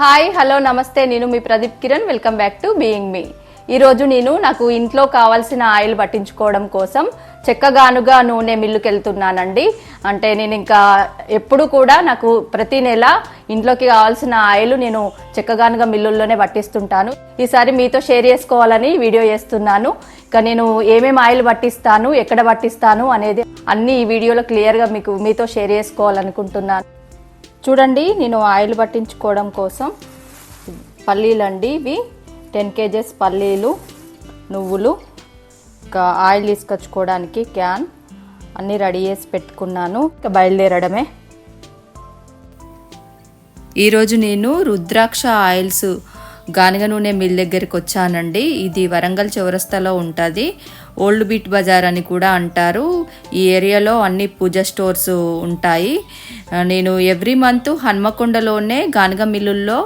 Hi hello నమస్తే. నేను మీ Pradeep Kiran. Welcome back to being మీ ఈరోజు నేను నాకు ఇంట్లో కావాల్సిన ఆయిల్ పట్టించుకోవడం కోసం చెక్కగానుగా నూనె మిల్లుకి వెళ్తున్నానండి అంటే నేను ఇంకా ఎప్పుడు కూడా నాకు ప్రతి నెల ఇంట్లోకి కావాల్సిన ఆయిల్ నేను చెక్కగానుగా మిల్లుల్లోనే పట్టిస్తుంటాను. ఈసారి మీతో షేర్ చేసుకోవాలని వీడియో చేస్తున్నాను. ఇక నేను ఏమేమి ఆయిల్ పట్టిస్తాను ఎక్కడ పట్టిస్తాను అనేది అన్ని ఈ వీడియోలో క్లియర్గా మీకు మీతో షేర్ చేసుకోవాలనుకుంటున్నాను. చూడండి నేను ఆయిల్ పట్టించుకోవడం కోసం పల్లీలు అండి ఇవి. టెన్ కేజెస్ పల్లీలు నువ్వులు ఇంకా ఆయిల్ తీసుకొచ్చుకోవడానికి క్యాన్ అన్నీ రెడీ చేసి పెట్టుకున్నాను. ఇంకా బయలుదేరడమే. ఈరోజు నేను రుద్రాక్ష ఆయిల్స్ గానిగ నూనె మిల్ దగ్గరికి వచ్చానండి. ఇది వరంగల్ చౌరస్తాలో ఉంటుంది. ఓల్డ్ బీట్ బజార్ అని కూడా అంటారు. ఈ ఏరియాలో అన్ని పూజ స్టోర్స్ ఉంటాయి. నేను ఎవ్రీ మంత్ హన్మకొండలోనే గానగ మిల్లుల్లో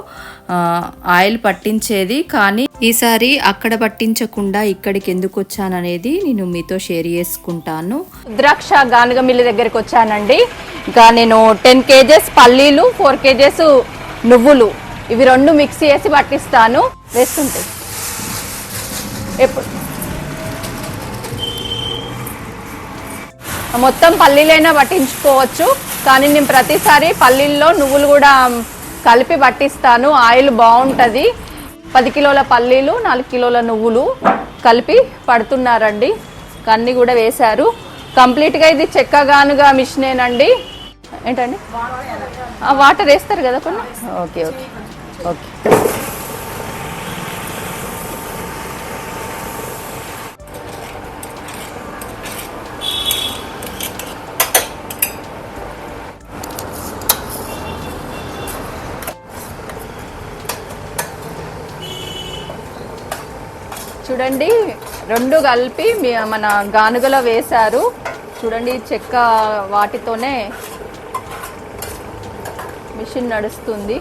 ఆయిల్ పట్టించేది. కానీ ఈసారి అక్కడ పట్టించకుండా ఇక్కడికి ఎందుకు వచ్చాననేది నేను మీతో షేర్ చేసుకుంటాను. ద్రాక్ష గానుగ మిల్లు దగ్గరికి వచ్చానండి. ఇంకా నేను టెన్ కేజెస్ పల్లీలు ఫోర్ కేజెస్ నువ్వులు. ఇవి రెండు మిక్స్ చేసి పట్టిస్తాను. వేస్తుంటాయి ఎప్పుడు? మొత్తం పల్లీలైనా పట్టించుకోవచ్చు. కానీ నేను ప్రతిసారి పల్లీల్లో నువ్వులు కూడా కలిపి పట్టిస్తాను. ఆయిల్ బాగుంటుంది. పది కిలోల పల్లీలు నాలుగు కిలోల నువ్వులు కలిపి పడుతున్నారండి. అన్నీ కూడా వేశారు. కంప్లీట్గా ఇది చెక్కగానుగా మిషనేనండి. ఏంటండి? వాటర్ వేస్తారు కదా కొన్ని? Okay okay. ఓకే. చూడండి రెండు కలిపి మన గానుగలో వేశారు. చూడండి చెక్క వాటితోనే మిషన్ నడుస్తుంది.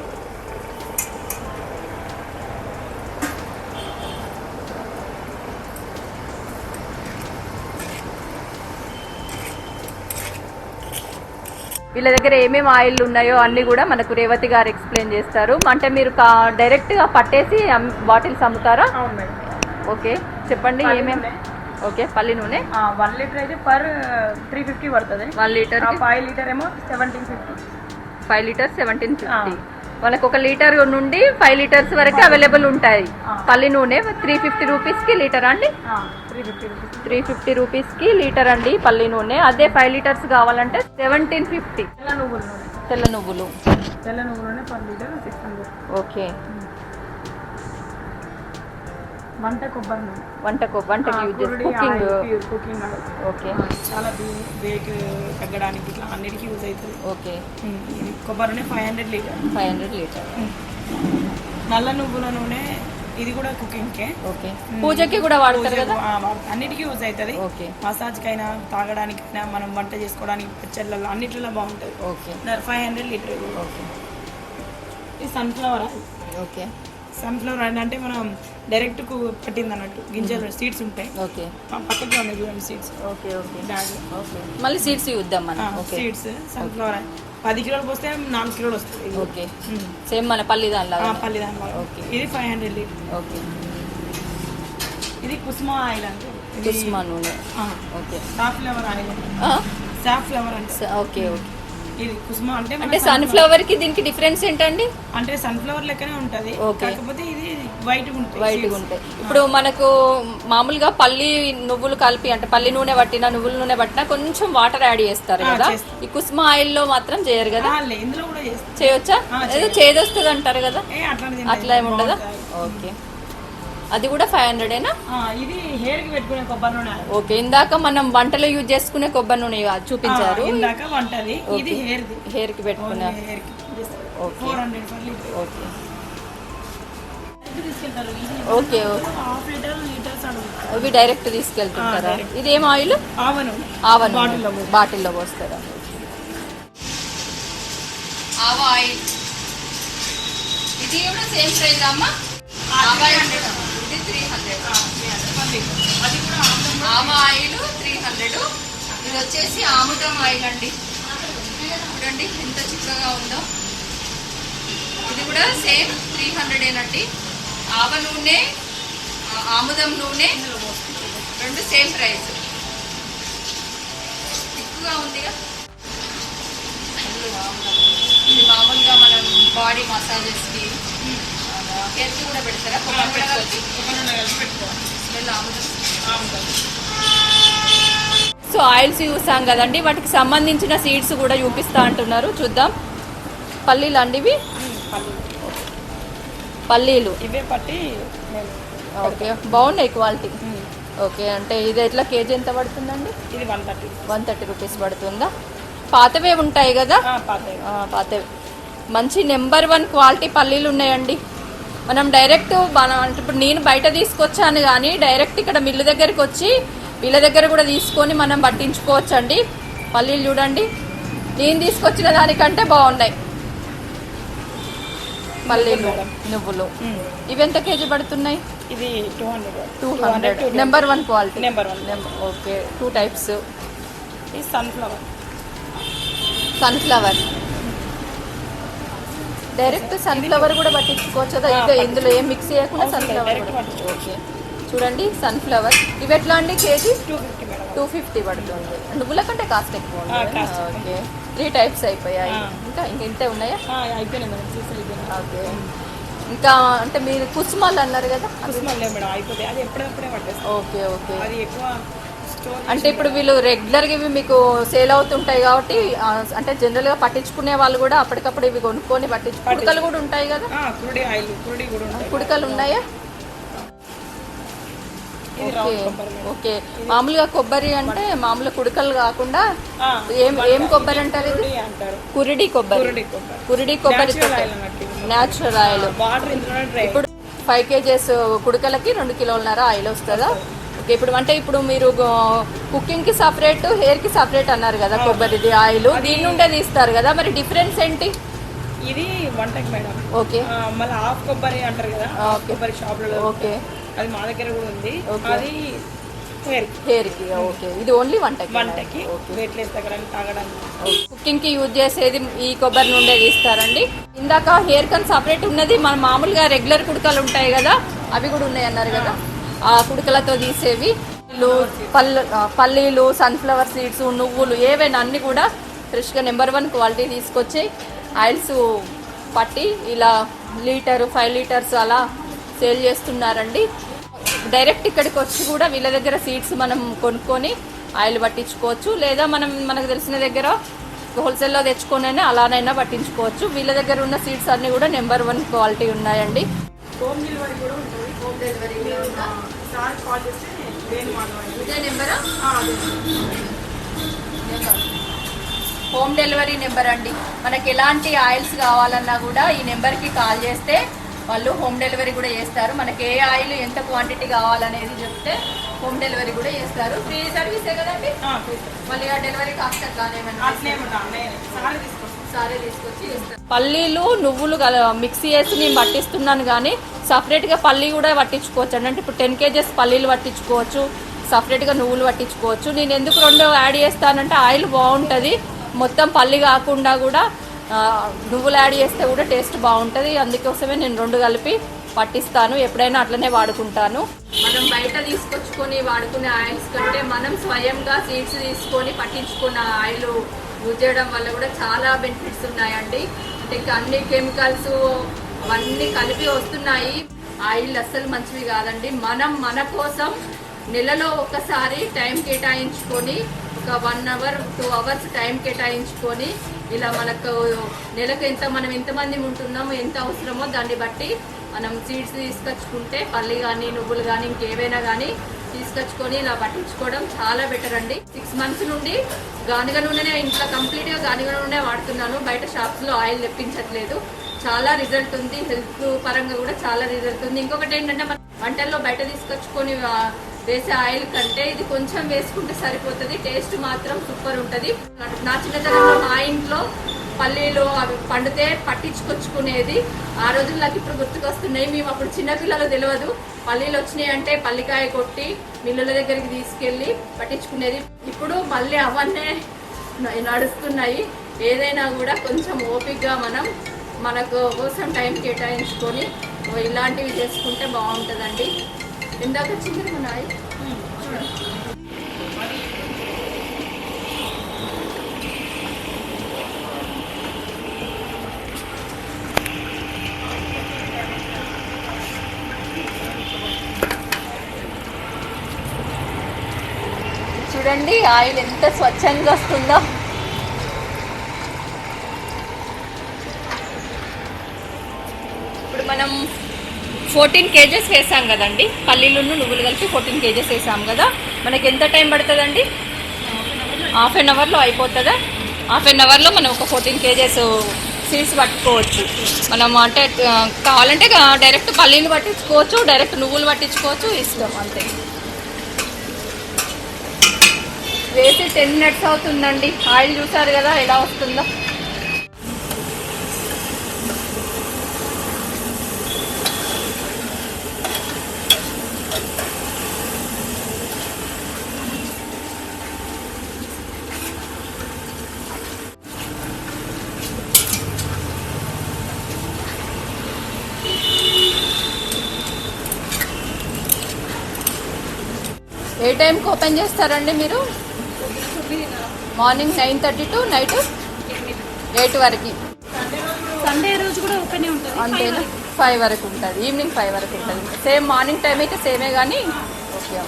వీళ్ళ దగ్గర ఏమేమి ఆయిల్ ఉన్నాయో అన్ని కూడా మనకు రేవతి గారు ఎక్స్ప్లెయిన్ చేస్తారు. అంటే మీరు డైరెక్ట్గా పట్టేసి బాటిల్స్ అమ్ముతారా? అవును మేడం. ఓకే చెప్పండి ఏమేమి. ఓకే పల్లి నూనె. వన్ లీటర్ అయితే పర్ త్రీ ఫిఫ్టీ పడుతుంది. వన్ లీటర్ ఫైవ్ లీటర్ ఏమో seventeen fifty five litres seventeen fifty. వాళ్ళకి ఒక లీటర్ నుండి ఫైవ్ లీటర్స్ వరకు అవైలబుల్ ఉంటాయి. పల్లి నూనె త్రీ ఫిఫ్టీ రూపీస్కి లీటర్ అండి? త్రీ ఫిఫ్టీ రూపీస్కి లీటర్ అండి పల్లి నూనె. అదే ఫైవ్ లీటర్స్ కావాలంటే సెవెంటీన్ ఫిఫ్టీ తెల్ల నువ్వుల తెల్ల నువ్వులు. తెల్ల నువ్వుల లీటర్ ఓకే. వంట కొబ్బరి నూనె. వంటకు వంటకి యూజ్ చేసి కుకింగ్ కుకింగ్ ఓకే. చాలా వెయిట్ తగ్గడానికి ఇట్లా అన్నిటికీ యూజ్ అవుతుంది. ఓకే. కొబ్బరి నూనె five hundred litre. Five hundred litre. నల్ల నువ్వుల నూనె ఇది కూడా కుకింగ్కే ఓకే. పూజకి కూడా వాడతారు కదా? అన్నిటికీ యూజ్ అవుతుంది. ఓకే. మసాజ్కైనా తాగడానికైనా మనం వంట చేసుకోవడానికి పచ్చళ్ళలో అన్నిట్లో బాగుంటుంది. Okay. Five hundred litre. Okay. ఇది సన్ఫ్లవర్ ఓకే. సన్ఫ్లవర్ ఆయిల్ అంటే మనం డైరెక్ట్కు పట్టింది అన్నట్టు. గింజలు సీడ్స్ ఉంటాయి. ఓకే. పక్కకి ఉన్నాయి చూడండి సీడ్స్ ఓకే ఓకే. ఓకే. మళ్ళీ సీడ్స్ చూద్దాం మనం. ఓకే. సీడ్స్ సన్ఫ్లవర్ ఆయిల్ పది కిలోలు పోస్తే నాలుగు కిలోలు వస్తుంది. ఓకే. సేమ్ మన పల్లి దానిలో ఆ, పల్లి దానిలో ఓకే. ఇది ఫైవ్ హండ్రెడ్ లీటర్. ఓకే. ఇది కుసుమ ఆయిల్ అంటే కుస్మా నూనె. ఓకే. Safflower oil? సాఫ్లవర్ అంటే ఓకే ఓకే. ఇది కుసుమ అంటే అంటే సన్ఫ్లవర్కి దీనికి డిఫరెన్స్ ఏంటండి? అంటే సన్ఫ్లవర్ లెక్కనే ఉంటది. కాకపోతే ఇది వైట్ ఉంటుంది వైట్ ఉంటాయి. ఇప్పుడు మనకు మామూలుగా పల్లి నువ్వులు కలిపి అంటే పల్లి నూనె పట్టిన నువ్వుల నూనె పట్టిన కొంచెం వాటర్ యాడ్ చేస్తారు కదా. ఈ కుస్మా ఆయిల్లో మాత్రం చేయరు కదా? ఇందులో కూడా చేయొచ్చా? ఏదో చేదొస్తుంది అంటారు కదా? అట్లా ఏమి ఉండదా? ఓకే. అది కూడా ఫైవ్ హండ్రెడేనా ఇది హెయిర్కి పెట్టుకునే కొబ్బరి నూనె. ఓకే ఇందాక మనం వంటలో యూజ్ చేసుకునే కొబ్బరి నూనె చూపించారు. ఇందాక వంటది. ఇది హెయిర్ హెయిర్కి పెట్టుకునే okay. Four hundred per litre. Okay. Okay ఇవి డైరెక్ట్ తీసుకెళ్తుంటారా. ఇదేం ఆయిల్ ఆవను. ఆవ బాటిల్లో నూనె. బాటిల్లో పోస్తారా? ఆవ ఆయిల్ ఇది కూడా సేమ్ ప్రైస్ అమ్మా? ఆవ త్రీ హండ్రెడ్ అది కూడా ఆవను ఆవ ఆయిల్ త్రీ హండ్రెడ్ ఇది వచ్చేసి ఆముదం ఆయిల్ అండి. చూడండి ఎంత చిక్కగా ఉందో. ఇది కూడా సేమ్ త్రీ హండ్రెడ్ ఏనండి. ఆవ నూనె ఆముదం నూనె రెండు సేమ్ ప్రైస్. ఎక్కువగా ఉందిగా. ఇది మామూలుగా మనం బాడీ మసాజెస్ కూడా పెడతారా కొబ్బరి పెట్టుకోవాలి స్మెల్. సో ఆయిల్స్ చూసాం కదండి. వాటికి సంబంధించిన సీడ్స్ కూడా చూపిస్తా అంటున్నారు. చూద్దాం. పల్లీలు అండి ఇవి? పల్లీలు. పల్లీలు ఇవే పట్టి ఓకే. బాగున్నాయి క్వాలిటీ. ఓకే. అంటే ఇది ఎట్లా కేజీ ఎంత పడుతుందండి? ఇది one thirty one thirty rupees పడుతుందా? పాతవే ఉంటాయి కదా? పాతవి. మంచి నెంబర్ వన్ క్వాలిటీ పల్లీలు ఉన్నాయండి. మనం డైరెక్ట్ మనం అంటే ఇప్పుడు నేను బయట తీసుకొచ్చాను కానీ డైరెక్ట్ ఇక్కడ మిల్లు దగ్గరికి వచ్చి వీళ్ళ దగ్గర కూడా తీసుకొని మనం పట్టించుకోవచ్చు అండి పల్లీలు చూడండి. నేను తీసుకొచ్చిన దానికంటే బాగున్నాయి. పల్లీలు. నువ్వులు. ఇవి ఎంత కేజీ పడుతున్నాయి? ఇది two hundred. Two hundred number one quality number one okay two types ఇది సన్ఫ్లవర్ సన్ఫ్లవర్ డైరెక్ట్ సన్ఫ్లవర్ కూడా పట్టించుకోవచ్చు కదా? ఇక ఇందులో ఏం మిక్స్ చేయకుండా సన్ఫ్లవర్ కూడా పట్టించుకోవచ్చు. ఓకే చూడండి సన్ఫ్లవర్. ఇవి ఎట్లా అండి కేజీ? టూ ఫిఫ్టీ పడుతుంది. నువ్వుల కంటే కాస్ట్ ఎక్కువ. ఓకే త్రీ టైప్స్ అయిపోయాయి. ఇంకా ఇంక ఇంతే ఉన్నాయా? ఓకే ఇంకా అంటే మీరు కుసుమాలు అన్నారు కదా? ఓకే ఓకే అది ఎక్కువ అంటే ఇప్పుడు వీళ్ళు రెగ్యులర్గా ఇవి మీకు సేల్ అవుతుంటాయి కాబట్టి అంటే జనరల్గా పట్టించుకునే వాళ్ళు కూడా అప్పటికప్పుడు ఇవి కొనుక్కొని పట్టించు కుడకలు కూడా ఉంటాయి కదా? కుడకలు ఉన్నాయా? మేడం. ఓకే. మామూలుగా కొబ్బరి అంటే మామూలు కుడకలు కాకుండా ఏం ఏం కొబ్బరి అంటారు ఇది? కురుడి కొబ్బరి. కురుడి కొబ్బరి. న్యాచురల్ ఆయిల్ ఇప్పుడు ఫైవ్ కేజెస్ కుడకలకి రెండు కిలోలన్నర ఆయిల్ వస్తుందా? ఓకే ఇప్పుడు అంటే ఇప్పుడు మీరు కుకింగ్కి సపరేట్ హెయిర్కి సపరేట్ అన్నారు కదా కొబ్బరిది ఆయిల్. దీని నుండే తీస్తారు కదా మరి డిఫరెన్స్ ఏంటి? ఇది వంటకి మేడం. ఓకే. మళ్ళీ హాఫ్ కొబ్బరి అంటారు కదా. కొబ్బరి షాప్లలో ఓకే. అది మా దగ్గర కూడా ఉంది. అది హెయిర్. హెయిర్కి ఓకే. ఇది ఓన్లీ వంటకి వంటకి వెయిట్ లెస్ తగ్గడానికి తాగడానికి. కుకింగ్కి యూజ్ చేసేది ఈ కొబ్బరి నుండే తీస్తారండి. ఇందాక హెయిర్ కన్ సపరేట్ ఉన్నది మన మామూలుగా రెగ్యులర్ కుడకలు ఉంటాయి కదా అవి కూడా ఉన్నాయి అన్నారు కదా. కుడకలతో తీసేవి. పల్లీలు, పల్లీలు సన్ఫ్లవర్ సీడ్స్ నువ్వులు ఏవైనా అన్ని కూడా ఫ్రెష్గా నెంబర్ వన్ క్వాలిటీ తీసుకొచ్చి ఆయిల్స్ పట్టి ఇలా లీటరు ఫైవ్ లీటర్స్ అలా సేల్ చేస్తున్నారండి. డైరెక్ట్ ఇక్కడికి వచ్చి కూడా వీళ్ళ దగ్గర సీడ్స్ మనం కొనుక్కొని ఆయిల్ పట్టించుకోవచ్చు. లేదా మనం మనకు తెలిసిన దగ్గర హోల్సేల్లో తెచ్చుకొనైనా అలానైనా పట్టించుకోవచ్చు. వీళ్ళ దగ్గర ఉన్న సీడ్స్ అన్నీ కూడా నెంబర్ వన్ క్వాలిటీ ఉన్నాయండి. హోమ్ డెలివరీ కూడా ఉంటుంది. హోమ్ డెలివరీ సార్ కాల్ చేస్తే వాడమని ఇదే నెంబరా. హోమ్ డెలివరీ నెంబర్ అండి. మనకి ఎలాంటి ఆయిల్స్ కావాలన్నా కూడా ఈ నెంబర్కి కాల్ చేస్తే వాళ్ళు హోమ్ డెలివరీ కూడా చేస్తారు. మనకి ఏ ఆయిల్ ఎంత క్వాంటిటీ కావాలనేది చెప్తే హోమ్ డెలివరీ కూడా చేస్తారు. ఫ్రీ సర్వీసే కదండి. మళ్ళీ ఆ డెలివరీ కాస్ట్ అట్లానే ఏమైనా అట్లే సార్. పల్లీలు నువ్వులు మిక్సీ చేసి నేను పట్టిస్తున్నాను కానీ సపరేట్గా పల్లి కూడా పట్టించుకోవచ్చు. అంటే ఇప్పుడు టెన్ కేజెస్ పల్లీలు పట్టించుకోవచ్చు సపరేట్గా నువ్వులు పట్టించుకోవచ్చు. నేను ఎందుకు రెండు యాడ్ చేస్తానంటే ఆయిల్ బాగుంటుంది. మొత్తం పల్లి కాకుండా కూడా నువ్వులు యాడ్ చేస్తే కూడా టేస్ట్ బాగుంటుంది. అందుకోసమే నేను రెండు కలిపి పట్టిస్తాను. ఎప్పుడైనా అట్లనే వాడుకుంటాను. మనం బయట తీసుకొచ్చుకొని వాడుకునే ఆయిల్స్ కంటే మనం స్వయంగా సీడ్స్ తీసుకొని పట్టించుకున్న ఆయిల్ యూజ్ చేయడం వల్ల కూడా చాలా బెనిఫిట్స్ ఉన్నాయండి. అంటే అన్ని కెమికల్స్ అవన్నీ కలిపి వస్తున్నాయి. ఆయిల్ అస్సలు మంచివి కాదండి. మనం మన కోసం నెలలో ఒకసారి టైం కేటాయించుకొని ఒక one hour two hours time కేటాయించుకొని ఇలా మనకు నెలకు ఎంత మనం ఎంతమంది ఉంటున్నామో ఎంత అవసరమో దాన్ని బట్టి మనం సీడ్స్ తీసుకొచ్చుకుంటే పల్లి కానీ నువ్వులు కానీ ఇంకేవైనా కానీ తీసుకొచ్చుకొని ఇలా పట్టించుకోవడం చాలా బెటర్ అండి. సిక్స్ మంత్స్ నుండి గానుగ నూనెనే ఇంట్లో కంప్లీట్గా గానుగ నూనె వాడుతున్నాను. బయట షాప్స్లో ఆయిల్ తెప్పించట్లేదు. చాలా రిజల్ట్ ఉంది. హెల్త్ పరంగా కూడా చాలా రిజల్ట్ ఉంది. ఇంకొకటి ఏంటంటే మన వంటల్లో బయట తీసుకొచ్చుకొని వేసే ఆయిల్ కంటే ఇది కొంచెం వేసుకుంటే సరిపోతుంది టేస్ట్ మాత్రం సూపర్ ఉంటుంది. నా చిన్నతనంలో మా ఇంట్లో పల్లీలు అవి పండితే పట్టించుకొచ్చుకునేది. ఆ రోజులు నాకు ఇప్పుడు గుర్తుకొస్తున్నాయి. మేము అప్పుడు చిన్నపిల్లలు తెలియదు పల్లీలు వచ్చినాయి అంటే పల్లికాయ కొట్టి మిల్లుల దగ్గరికి తీసుకెళ్ళి పట్టించుకునేది. ఇప్పుడు మళ్ళీ అవన్నీ నడుస్తున్నాయి. ఏదైనా కూడా కొంచెం ఓపిక్గా మనం మనకు కోసం టైం కేటాయించుకొని ఇలాంటివి చేసుకుంటే బాగుంటుందండి. ఇందాక చిన్నది ఉన్నాయి చూడండి ఆయిల్ ఎంత స్వచ్ఛంగా వస్తుందో ఇప్పుడు మనం ఫోర్టీన్ కేజెస్ వేసాం కదండి. పల్లీలును నువ్వులు కలిపి ఫోర్టీన్ కేజెస్ వేసాం కదా. మనకి ఎంత టైం పడుతుందండి? హాఫ్ అన్ అవర్లో అయిపోతుందా? హాఫ్ అన్ అవర్లో మనం ఒక ఫోర్టీన్ కేజెస్ సీడ్స్ పట్టుకోవచ్చు. మనం అంటే కావాలంటే డైరెక్ట్ పల్లీలు పట్టించుకోవచ్చు డైరెక్ట్ నువ్వులు పట్టించుకోవచ్చు ఇష్టం అంతే. వేసి టెన్ మినిట్స్ అవుతుందండి. ఆయిల్ చూసారు కదా ఎలా వస్తుందో? ఏ టైంకి ఓపెన్ చేస్తారండి మీరు? Morning nine thirty to night eight వరకు. సండే రోజు కూడా ఓపెన్ ఉంటుంది. అంతేనా? ఫైవ్ వరకు. ఉంటుంది. ఈవినింగ్ ఫైవ్ వరకు ఉంటుంది. సేమ్ మార్నింగ్ టైం అయితే సేమే కానీ ఓకే.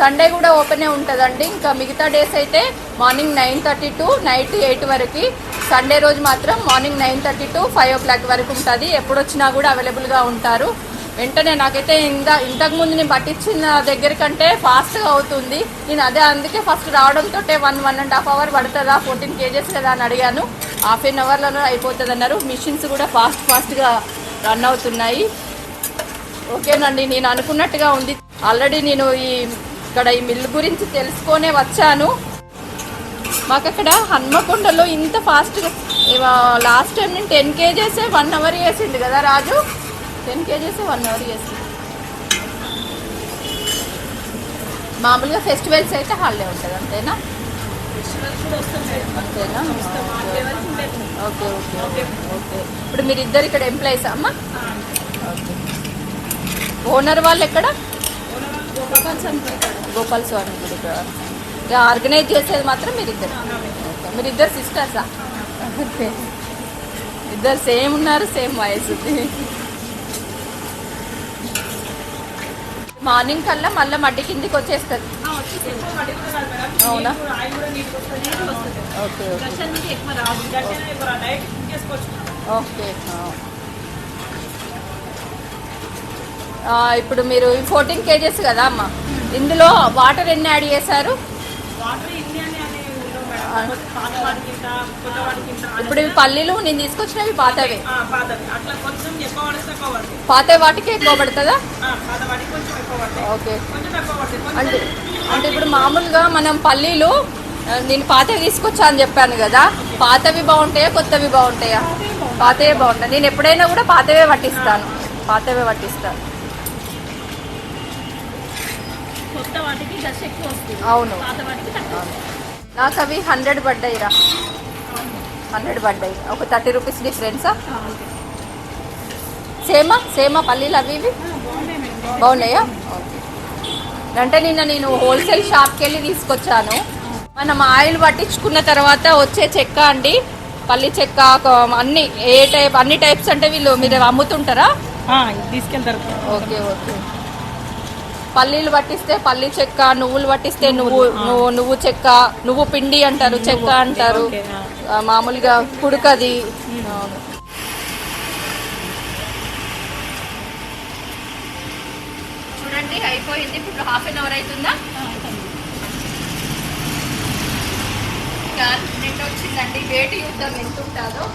సండే కూడా ఓపెనే ఉంటుందండి. ఇంకా మిగతా డేస్ అయితే morning nine thirty to night eight వరకు. సండే రోజు మాత్రం morning nine thirty to five o'clock వరకు ఉంటుంది. ఎప్పుడు వచ్చినా కూడా అవైలబుల్గా ఉంటారు. వెంటనే నాకైతే ఇంత ఇంతకుముందు నేను పట్టించిన దగ్గర కంటే ఫాస్ట్గా అవుతుంది. నేను అదే అందుకే ఫస్ట్ రావడంతో one one and half hour పడుతుందా? ఫోర్టీన్ కేజెస్ కదా అని అడిగాను. హాఫ్ అన్ అవర్లోనే అయిపోతుంది అన్నారు మిషన్స్ కూడా ఫాస్ట్ ఫాస్ట్గా రన్ అవుతున్నాయి. ఓకేనండి నేను అనుకున్నట్టుగా ఉంది. ఆల్రెడీ నేను ఈ ఇక్కడ ఈ మిల్లు గురించి తెలుసుకొనే వచ్చాను. మాకు అక్కడ హన్మకొండలో ఇంత ఫాస్ట్గా లాస్ట్ టైం నేను టెన్ కేజెస్ వన్ అవర్ చేసిండు కదా Raju? Ten KGs one hour చేసిండు మామూలుగా ఫెస్టివల్స్ అయితే హాలిడే ఉంటుంది అంతేనా? అంతేనా? ఓకే. Okay okay okay. ఇప్పుడు మీరు ఇద్దరు ఇక్కడ ఎంప్లాయీస్ అమ్మా? ఓకే. ఓనర్ వాళ్ళు ఎక్కడ? గోపాల్ స్వామి గుడి ఇక ఆర్గనైజ్ చేసేది మాత్రం మీరిద్దరు. ఓకే. మీరిద్దరు సిస్టర్సా? ఓకే. ఇద్దరు సేమ్ ఉన్నారు సేమ్ వయసు ఉంది మార్నింగ్ కల్లా మళ్ళీ మడ్డి కిందికి వచ్చేస్తుంది. అవునా? Okay okay. ఇప్పుడు మీరు ఫోర్టీన్ కేజెస్ కదా అమ్మ. ఇందులో వాటర్ ఎన్ని యాడ్ చేశారు? ఇప్పుడు ఇవి పల్లీలు నేను తీసుకొచ్చినవి పాతవే. పాత వాటికి ఎక్కువ పడుతుందా? ఓకే. అంటే అంటే ఇప్పుడు మామూలుగా మనం పల్లీలు నేను పాతవి తీసుకొచ్చా అని చెప్పాను కదా. పాతవి బాగుంటాయా కొత్తవి బాగుంటాయా? పాతవే బాగుంటాయి నేను ఎప్పుడైనా కూడా పాతవే పట్టిస్తాను. పాతవే పట్టిస్తాను. అవును. నాకు అవి హండ్రెడ్ పడ్డాయిరా. హండ్రెడ్ పడ్డాయి. ఒక థర్టీ రూపీస్ డిఫరెన్సా? సేమా? సేమా పల్లీలు అవి ఇవి? బాగున్నాయా? అంటే నిన్న నేను హోల్సేల్ షాప్కి వెళ్ళి తీసుకొచ్చాను. మనం ఆయిల్ పట్టించుకున్న తర్వాత వచ్చే చెక్క అండి. పల్లి చెక్క అన్ని ఏ టైప్ అన్ని టైప్స్ అంటే వీళ్ళు మీరు అమ్ముతుంటారా? తీసుకెళ్తారు. Okay okay. పల్లీలు పట్టిస్తే పల్లి చెక్క నువ్వులు పట్టిస్తే నువ్వు నువ్వు నువ్వు చెక్క నువ్వు పిండి అంటారు చెక్క అంటారు. మామూలుగా కుడుకది. చూడండి అయిపోయింది. ఇప్పుడు హాఫ్ అన్ అవర్ అవుతుందా? నిన్న వచ్చిందండి. వేటి యుద్ధం ఎంత ఉంటుందో.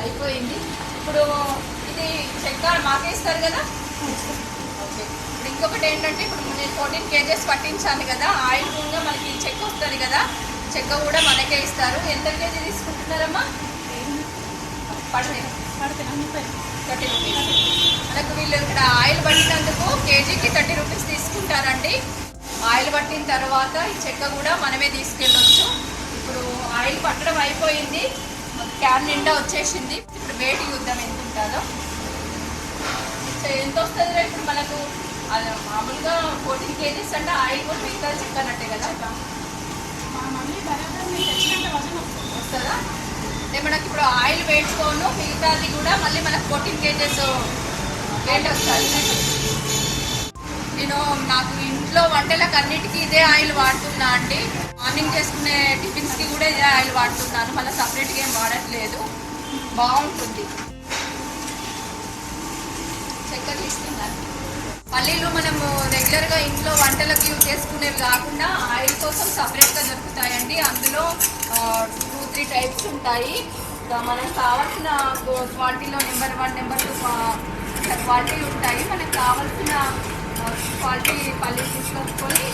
అయిపోయింది. ఇప్పుడు ఇది చెక్క మాకేస్తారు కదా? ఇంకొకటి ఏంటంటే ఇప్పుడు నేను ఫోర్టీన్ కేజెస్ పట్టించాను కదా ఆయిల్ కూడా మనకి చెక్క వస్తుంది కదా చెక్క కూడా మనకే ఇస్తారు. ఎంత కేజీ తీసుకుంటున్నారమ్మా? పడలేదు థర్టీ రూపీస్. మనకు వీళ్ళు ఇక్కడ ఆయిల్ పట్టినందుకు కేజీకి థర్టీ రూపీస్ తీసుకుంటారండి. ఆయిల్ పట్టిన తర్వాత ఈ చెక్క కూడా మనమే తీసుకెళ్ళొచ్చు. ఇప్పుడు ఆయిల్ పట్టడం అయిపోయింది. క్యాన్ నిండా వచ్చేసింది. ఇప్పుడు వేడి చూద్దాం ఎంత ఉంటుందో ఎంత వస్తుంది ఇప్పుడు మనకు? మామూలుగా ఫోర్టీన్ కేజీస్ అంటే ఆయిల్ కూడా మిగతా చిక్కనట్టే కదా? వస్తుందా అంటే మనకి ఇప్పుడు ఆయిల్ వేసుకోను మిగతాది కూడా మళ్ళీ మనకు ఫోర్టీన్ కేజెస్ వెయిట్ వస్తుంది. నేను నాకు ఇంట్లో వంటలకు అన్నిటికీ ఇదే ఆయిల్ వాడుతున్నా అండి. మార్నింగ్ చేసుకునే టిఫిన్స్కి కూడా ఇదే ఆయిల్ వాడుతున్నాను. మళ్ళీ సపరేట్గా ఏం వాడట్లేదు. బాగుంటుంది. చెక్క తీసుకున్నాను పల్లీలు మనము రెగ్యులర్గా ఇంట్లో వంటలకు యూజ్ చేసుకునేవి కాకుండా ఆయిల్ కోసం సపరేట్గా దొరుకుతాయండి. అందులో టూ త్రీ టైప్స్ ఉంటాయి. మనకు కావాల్సిన క్వాలిటీలో నెంబర్ వన్ నెంబర్ టూ క్వాలిటీలు ఉంటాయి. మనకు కావాల్సిన క్వాలిటీ పల్లీలు తీసుకొచ్చుకొని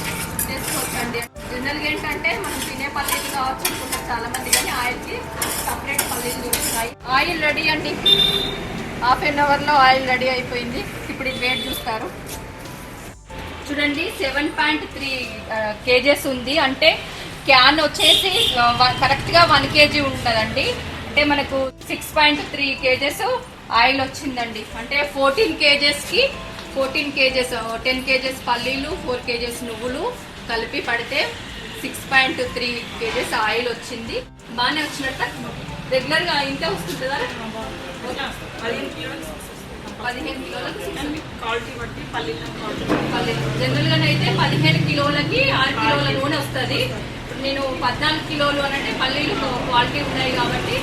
చేసుకోవచ్చండి జనరల్గా ఏంటంటే మనం తినే పల్లీలు కావచ్చు అనుకుంటారు చాలా మంది కానీ ఆయిల్కి సపరేట్ పల్లీలు దొరుకుతాయి. ఆయిల్ రెడీ అండి. హాఫ్ అన్ అవర్లో ఆయిల్ రెడీ అయిపోయింది. ఇప్పుడు ఇది వెయిట్ చూస్తారు. చూడండి సెవెన్ పాయింట్ త్రీ కేజెస్ ఉంది. అంటే క్యాన్ వచ్చేసి కరెక్ట్గా వన్ కేజీ ఉంటుందండి అంటే మనకు six point three KGs oil వచ్చిందండి. అంటే ఫోర్టీన్ కేజెస్కి ఫోర్టీన్ కేజెస్ టెన్ కేజెస్ పల్లీలు ఫోర్ కేజెస్ నువ్వులు కలిపి పడితే six point three KGs oil వచ్చింది. బాగానే వచ్చినట్ట? రెగ్యులర్గా ఇంతే వస్తుంటుందా? పదిహేను కిలోలు పదిహేను కిలోలకు క్వాలిటీ బట్టి పల్లీల క్వాలిటీ పర్లేదు జనరల్గా అయితే పదిహేను కిలోలకి ఆరు కిలోల నూనె వస్తుంది. నేను పద్నాలుగు కిలోలు అని అంటే పల్లీలు క్వాలిటీ ఉన్నాయి కాబట్టి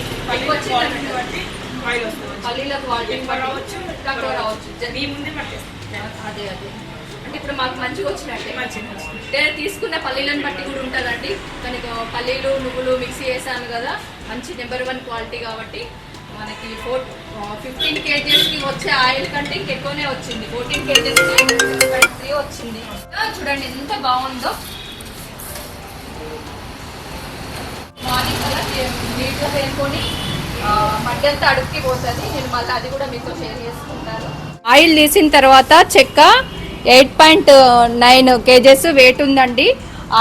పల్లీల క్వాలిటీ రావచ్చు తక్కువ రావచ్చు. మీ ముందే పట్టేస్తాం అదే అదే. అంటే ఇప్పుడు మాకు మంచిగా వచ్చినట్టే. తీసుకున్న పల్లీలను బట్టి కూడా ఉంటుందండి. కానీ పల్లీలు నువ్వులు మిక్సీ చేశాను కదా మంచి నెంబర్ వన్ క్వాలిటీ కాబట్టి మనకి ఫోర్ ఫిఫ్టీన్ కేజీస్కి వచ్చే ఆయిల్ కంటే ఇంకెక్కువనే వచ్చింది. ఫోర్టీన్ కేజీస్కి త్రీ వచ్చింది. చూడండి ఎంత బాగుందో. మార్నింగ్ అలా నీట్గా వేసుకొని మధ్యంతా అడుక్కి పోతుంది. నేను మళ్ళీ అది కూడా మీతో షేర్ చేసుకుంటాను. ఆయిల్ తీసిన తర్వాత చెక్క eight point nine KGs weight ఉందండి.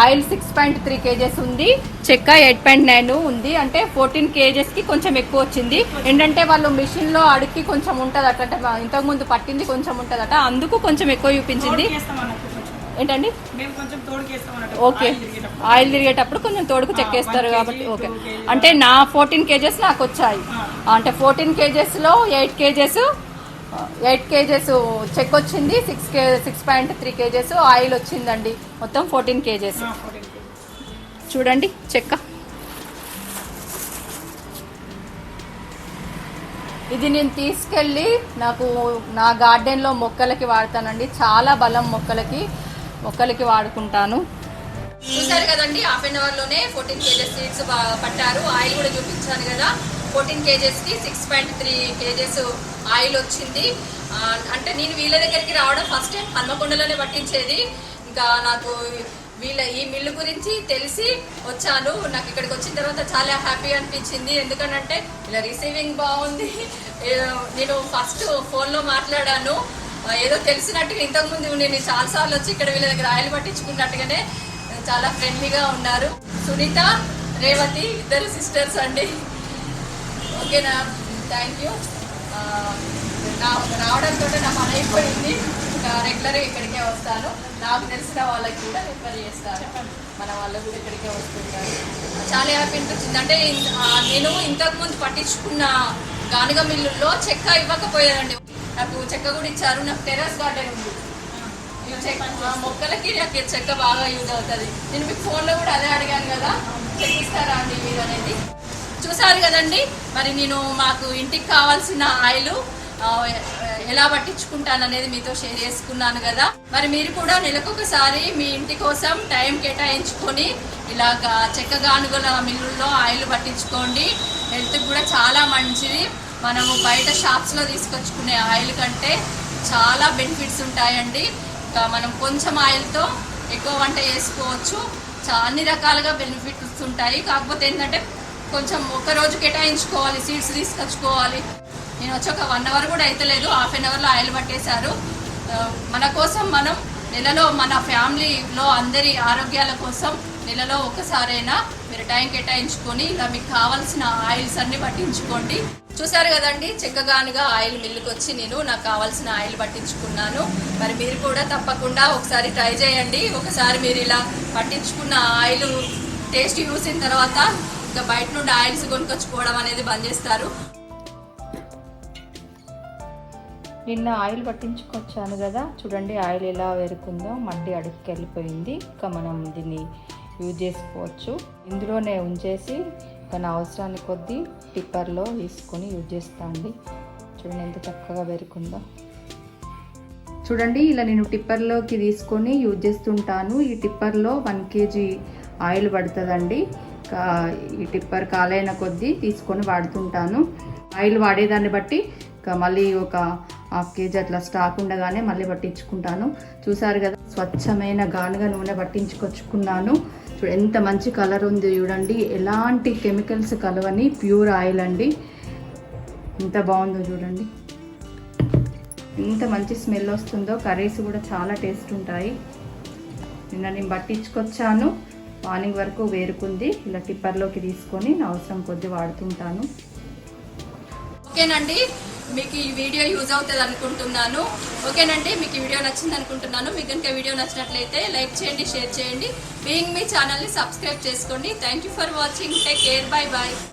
Oil six point three KGs ఉంది చెక్క ఎయిట్ పాయింట్ నైన్ ఉంది అంటే ఫోర్టీన్ కేజెస్కి కొంచెం ఎక్కువ వచ్చింది. ఏంటంటే వాళ్ళు మిషన్లో అడిగి కొంచెం ఉంటుందట అంటే ఇంతకుముందు పట్టింది కొంచెం ఉంటుందట అందుకు కొంచెం ఎక్కువ చూపించింది. ఏంటండి? ఓకే. ఆయిల్ తిరిగేటప్పుడు. కొంచెం తోడుకు చెక్కేస్తారు కాబట్టి ఓకే. అంటే నా ఫోర్టీన్ కేజెస్ నాకు వచ్చాయి. అంటే ఫోర్టీన్ కేజెస్లో ఎయిట్ కేజెస్ ఎయిట్ కేజెస్ చెక్ వచ్చింది six K six point three KGs oil వచ్చిందండి. మొత్తం ఫోర్టీన్ కేజెస్. ఆ, 14 kg. చూడండి చెక్క. ఇది నేను తీసుకెళ్ళి నాకు నా గార్డెన్లో మొక్కలకి వాడతానండి. చాలా బలం మొక్కలకి మొక్కలకి వాడుకుంటాను. చూసారు కదండి హాఫ్ అన్ అవర్లోనే ఫోర్టీన్ కేజెస్ సీడ్స్ పట్టారు. ఆయిల్ కూడా చూపించాను కదా. Fourteen కేజెస్కి six point three kgs oil వచ్చింది. అంటే నేను వీళ్ళ దగ్గరికి రావడం ఫస్ట్ టైం హన్మకొండలోనే పట్టించేది. ఇంకా నాకు వీళ్ళ ఈ మిల్లు గురించి తెలిసి వచ్చాను. నాకు ఇక్కడికి వచ్చిన తర్వాత చాలా హ్యాపీ అనిపించింది. ఎందుకంటే ఇలా రిసీవింగ్ బాగుంది. నేను ఫస్ట్ ఫోన్లో మాట్లాడాను. ఏదో తెలిసినట్టుగా ఇంతకుముందు నేను చాలాసార్లు వచ్చి ఇక్కడ వీళ్ళ దగ్గర ఆయిల్ పట్టించుకున్నట్టుగానే చాలా ఫ్రెండ్లీగా ఉన్నారు. సునీత రేవతి ఇద్దరు సిస్టర్స్ అండి. ఓకేనా థ్యాంక్ యూ నా రావడంతో నా పని అయిపోయింది. ఇంకా రెగ్యులర్గా ఇక్కడికే వస్తాను. నాకు తెలిసిన వాళ్ళకి కూడా రిఫర్ చేస్తాను. మన వాళ్ళు కూడా ఇక్కడికే వస్తుంటారు. చాలా హ్యాపీ అనిపించింది. అంటే నేను ఇంతకుముందు పట్టించుకున్న గానుగ మిల్లుల్లో చెక్క ఇవ్వకపోయేదండి. నాకు చెక్క కూడా ఇచ్చారు. నాకు టెర్రస్ గార్డెన్ ఉంది. మొక్కలకి నాకు చెక్క బాగా యూజ్ అవుతుంది. నేను మీకు ఫోన్లో కూడా అదే అడిగాను కదా. చెక్ ఇస్తారా అండి మీరు అనేది? చూసారు కదండి? మరి నేను మాకు ఇంటికి కావాల్సిన ఆయిల్ ఎలా పట్టించుకుంటాను అనేది మీతో షేర్ చేసుకున్నాను కదా. మరి మీరు కూడా నెలకొకసారి మీ ఇంటి కోసం టైం కేటాయించుకొని ఇలాగా చెక్క గానుగల మిల్లుల్లో ఆయిల్ పట్టించుకోండి. హెల్త్ కూడా చాలా మంచిది. మనము బయట షాప్స్లో తీసుకొచ్చుకునే ఆయిల్ కంటే చాలా బెనిఫిట్స్ ఉంటాయండి. ఇంకా మనం కొంచెం ఆయిల్తో ఎక్కువ వంట చేసుకోవచ్చు. అన్ని రకాలుగా బెనిఫిట్స్ ఉంటాయి. కాకపోతే ఏంటంటే కొంచెం ఒక రోజు కేటాయించుకోవాలి సీడ్స్ తీసుకొచ్చుకోవాలి. నేను వచ్చి ఒక వన్ అవర్ కూడా అయితలేదు హాఫ్ అన్ అవర్లో ఆయిల్ పట్టేశారు. మన కోసం మనం నెలలో మన ఫ్యామిలీలో అందరి ఆరోగ్యాల కోసం నెలలో ఒకసారైనా మీరు టైం కేటాయించుకొని ఇలా మీకు కావాల్సిన ఆయిల్స్ అన్ని పట్టించుకోండి. చూసారు కదండి చెక్కగానుగా ఆయిల్ మిల్లుకి వచ్చి నేను నాకు కావాల్సిన ఆయిల్ పట్టించుకున్నాను. మరి మీరు కూడా తప్పకుండా ఒకసారి ట్రై చేయండి. ఒకసారి మీరు ఇలా పట్టించుకున్న ఆయిల్ టేస్ట్ చూసిన తర్వాత ఇంకా బయట నుండి ఆయిల్స్ కొనుక్కొచ్చుకోవడం అనేది బంద్ చేస్తారు. నిన్న ఆయిల్ పట్టించుకొచ్చాను కదా. చూడండి ఆయిల్ ఎలా వేరుకుందో మడ్డి అడుగుకి వెళ్ళిపోయింది ఇంకా మనం దీన్ని యూజ్ చేసుకోవచ్చు. ఇందులోనే ఉంచేసి తన అవసరాన్ని కొద్దీ టిప్పర్లో తీసుకొని యూజ్ చేస్తా అండి. చూడండి ఎంత చక్కగా వేరుకుందో. చూడండి ఇలా నేను టిప్పర్లోకి తీసుకొని యూజ్ చేస్తుంటాను. ఈ టిప్పర్లో వన్ కేజీ ఆయిల్ పడుతుందండి. ఈ టిప్పర్ కాలైన కొద్దీ తీసుకొని వాడుతుంటాను. ఆయిల్ వాడేదాన్ని బట్టి ఇంకా మళ్ళీ ఒక హాఫ్ కేజీ అట్లా స్టాక్ ఉండగానే మళ్ళీ పట్టించుకుంటాను. చూసారు కదా స్వచ్ఛమైన గానుగా నూనె పట్టించుకొచ్చుకున్నాను. చూడు ఎంత మంచి కలర్ ఉంది చూడండి. ఎలాంటి కెమికల్స్ కలవని ప్యూర్ ఆయిల్ అండి. ఎంత బాగుందో చూడండి. ఎంత మంచి స్మెల్ వస్తుందో కర్రీస్ కూడా చాలా టేస్ట్ ఉంటాయి. నిన్న నేను పట్టించుకొచ్చాను. మార్నింగ్ వరకు వేరుకుంది. ఇలా టిప్పర్లోకి తీసుకొని నా అవసరం కొద్ది వాడుతుంటాను. ఓకేనండి. మీకు ఈ వీడియో యూజ్ అవుతుంది అనుకుంటున్నాను. ఓకేనండి. మీకు ఈ వీడియో నచ్చింది అనుకుంటున్నాను. మీకు కనుక వీడియో నచ్చినట్లయితే లైక్ చేయండి షేర్ చేయండి. బీయింగ్ మీ ఛానల్ని సబ్స్క్రైబ్ చేసుకోండి. Thank you for watching take care bye bye